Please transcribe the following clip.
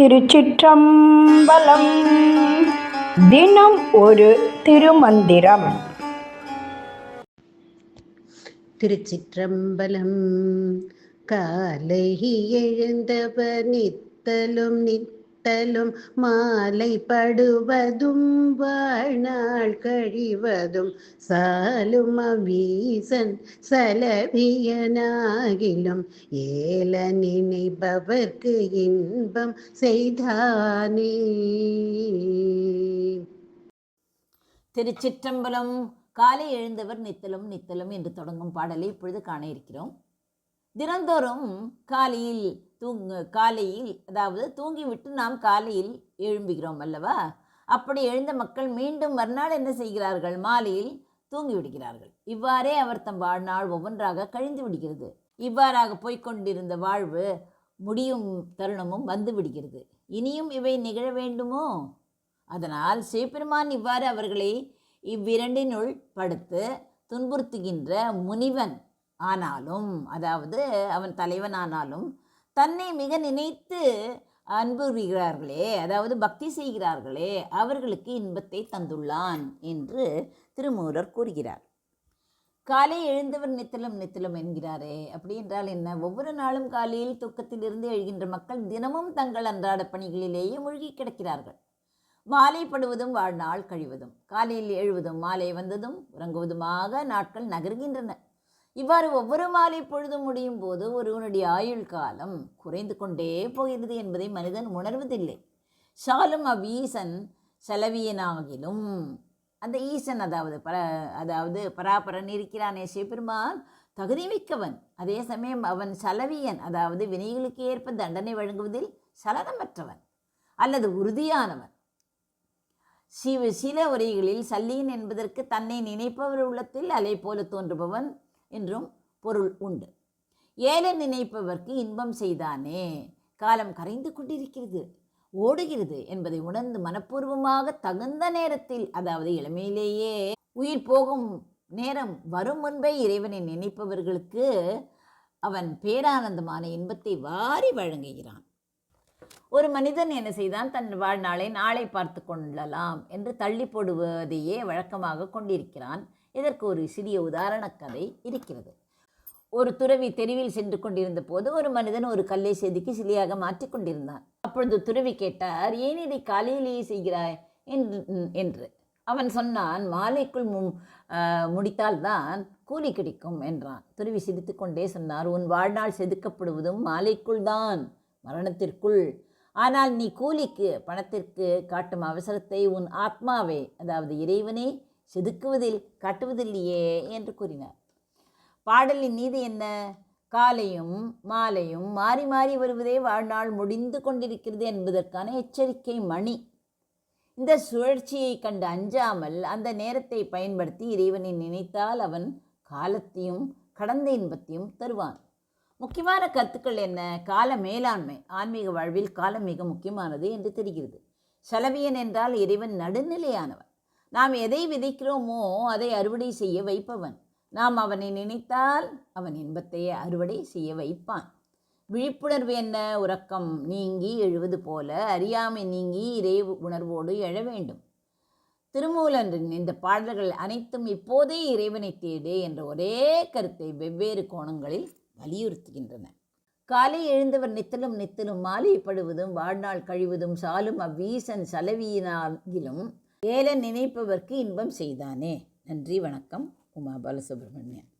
திருச்சிற்றம்பலம். தினம் ஒரு திருமந்திரம். திருச்சிற்றம்பலம். காலை எழுந்தவர் நித்தலும் நித்தலும் மாலை படுவதும் வாழ்நாள் கழிவதும் சாலும் அவீசன் சலவியனாகிலும் ஏல நினைப்பவர்க்கு இன்பம் செய்தானே. திருச்சிற்றம்பலம் காலை எழுந்தவர் நித்தலும் நித்தலும் என்று தொடங்கும் பாடலை இப்பொழுது காண இருக்கிறோம். தினந்தோறும் காலையில் தூங்கு காலையில் அதாவது தூங்கிவிட்டு நாம் காலையில் எழும்புகிறோம் அல்லவா? அப்படி எழுந்த மக்கள் மீண்டும் மறுநாள் என்ன செய்கிறார்கள்? மாலையில் தூங்கி விடுகிறார்கள் இவ்வாறே அவர் தம் வாழ்நாள் ஒவ்வொன்றாக கழிந்து விடுகிறது. இவ்வாறாக போய்கொண்டிருந்த வாழ்வு முடியும் தருணமும் வந்து விடுகிறது. இனியும் இவை நிகழ வேண்டுமோ? அதனால் சிவபெருமான் இவ்வாறு அவர்களை இவ்விரண்டினுள் படுத்து துன்புறுத்துகின்ற முனிவன் ஆனாலும் அதாவது அவன் தலைவனானாலும் தன்னை மிக நினைத்து அன்புறுகிறார்களே அதாவது பக்தி செய்கிறார்களே அவர்களுக்கு இன்பத்தை தந்துள்ளான் என்று திருமூலர் கூறுகிறார். காலை எழுந்தவர் நித்தலும் நித்தலம் என்கிறாரே அப்படி என்றால் என்ன? ஒவ்வொரு நாளும் காலையில் தூக்கத்திலிருந்து எழுகின்ற மக்கள் தினமும் தங்கள் அன்றாட பணிகளிலேயே மூழ்கி கிடக்கிறார்கள். மாலைப்படுவதும் வாழ்நாள் கழிவதும் காலையில் எழுவதும் மாலை வந்ததும் உறங்குவதுமாக நாட்கள் நகர்கின்றன. இவ்வாறு ஒவ்வொரு மாலை பொழுதும் முடியும் போது ஒருவனுடைய ஆயுள் காலம் குறைந்து கொண்டே போகிறது என்பதை மனிதன் உணர்வதில்லை. சாலும் ஈசன் செலவியனாகிலும் அந்த ஈசன் அதாவது பர அதாவது பராபரன் இருக்கிறானே. சிவபெருமான் தகுதி மிக்கவன். அதே சமயம் அவன் சலவியன். அதாவது வினைகளுக்கு ஏற்ப தண்டனை வழங்குவதில் சலனமற்றவன் அல்லது உறுதியானவன். சிவ சில உரைகளில் சல்லியன் என்பதற்கு தன்னை நினைப்பவர் உள்ளத்தில் அலை போல தோன்றுபவன் என்றும் பொருள் உண்டு. ஏழை நினைப்பவர்க்கு இன்பம் செய்தானே காலம் கரைந்து கொண்டிருக்கிறது ஓடுகிறது என்பதை உணர்ந்து மனப்பூர்வமாக தகுந்த நேரத்தில் அதாவது இளமையிலேயே உயிர் போகும் நேரம் வரும் முன்பே இறைவனை நினைப்பவர்களுக்கு அவன் பேரானந்தமான இன்பத்தை வாரி வழங்குகிறான். ஒரு மனிதன் என்ன செய்தான்? தன் வாழ்நாளை நாளை பார்த்து கொள்ளலாம் என்று தள்ளி போடுவதையே வழக்கமாக கொண்டிருக்கிறான். இதற்கு ஒரு சிறிய உதாரண கதை இருக்கிறது. ஒரு துறவி தெருவில் சென்று கொண்டிருந்த போது ஒரு மனிதன் ஒரு கல்லை செதுக்கி சிலையாக மாற்றி கொண்டிருந்தான். அப்பொழுது துறவி கேட்டார் ஏன் இதை காலையிலேயே செய்கிறாய்? என்று என்று. அவன் சொன்னான் மாலைக்குள் மு முடித்தால்தான் கூலி கிடைக்கும் என்றான். துறவி சிரித்துக்கொண்டே சொன்னார் உன் வாழ்நாள் செதுக்கப்படுவதும் மாலைக்குள் தான். மரணத்திற்குள். ஆனால் நீ கூலிக்கு பணத்திற்கு காட்டும் அவசரத்தை உன் ஆத்மாவே அதாவது இறைவனே செதுக்குவதில் காட்டுவதில்லையே என்று கூறினார். பாடலின் நீதி என்ன? காலையும் மாலையும் மாறி மாறி வருவதே வாழ்நாள் முடிந்து கொண்டிருக்கிறது என்பதற்கான எச்சரிக்கை மணி. இந்த சுழற்சியை கண்டு அஞ்சாமல் அந்த நேரத்தை பயன்படுத்தி இறைவனை நினைத்தால் அவன் காலத்தையும் கடந்த இன்பத்தையும் தருவான். முக்கியமான கருத்துக்கள் என்ன? கால மேலாண்மை ஆன்மீக வாழ்வில் காலம் மிக முக்கியமானது என்று தெரிகிறது. செலவியன் என்றால் இறைவன் நடுநிலையானவன். நாம் எதை விதைக்கிறோமோ அதை அறுவடை செய்ய வைப்பவன். நாம் அவனை நினைத்தால் அவன் இன்பத்தை அறுவடை செய்ய வைப்பான். விழிப்புணர்வு என்ன? உறக்கம் நீங்கி எழுவது போல அறியாமை நீங்கி இறை உணர்வோடு எழ வேண்டும். திருமூலன் இந்த பாடல்கள் அனைத்தும் இப்போதே இறைவனை தேடு என்ற ஒரே கருத்தை வெவ்வேறு கோணங்களில் வலியுறுத்துகின்றன. காலை எழுந்தவர் நித்தலும் நித்தலும் மாலைப்படுவதும் வாழ்நாள் கழிவதும் சாலும் அவ்வீசன் சலவியினாகிலும் ஏல நினைப்பவர்க்கு இன்பம் செய்தானே. நன்றி வணக்கம். உமா பாலசுப்ரமணியன்.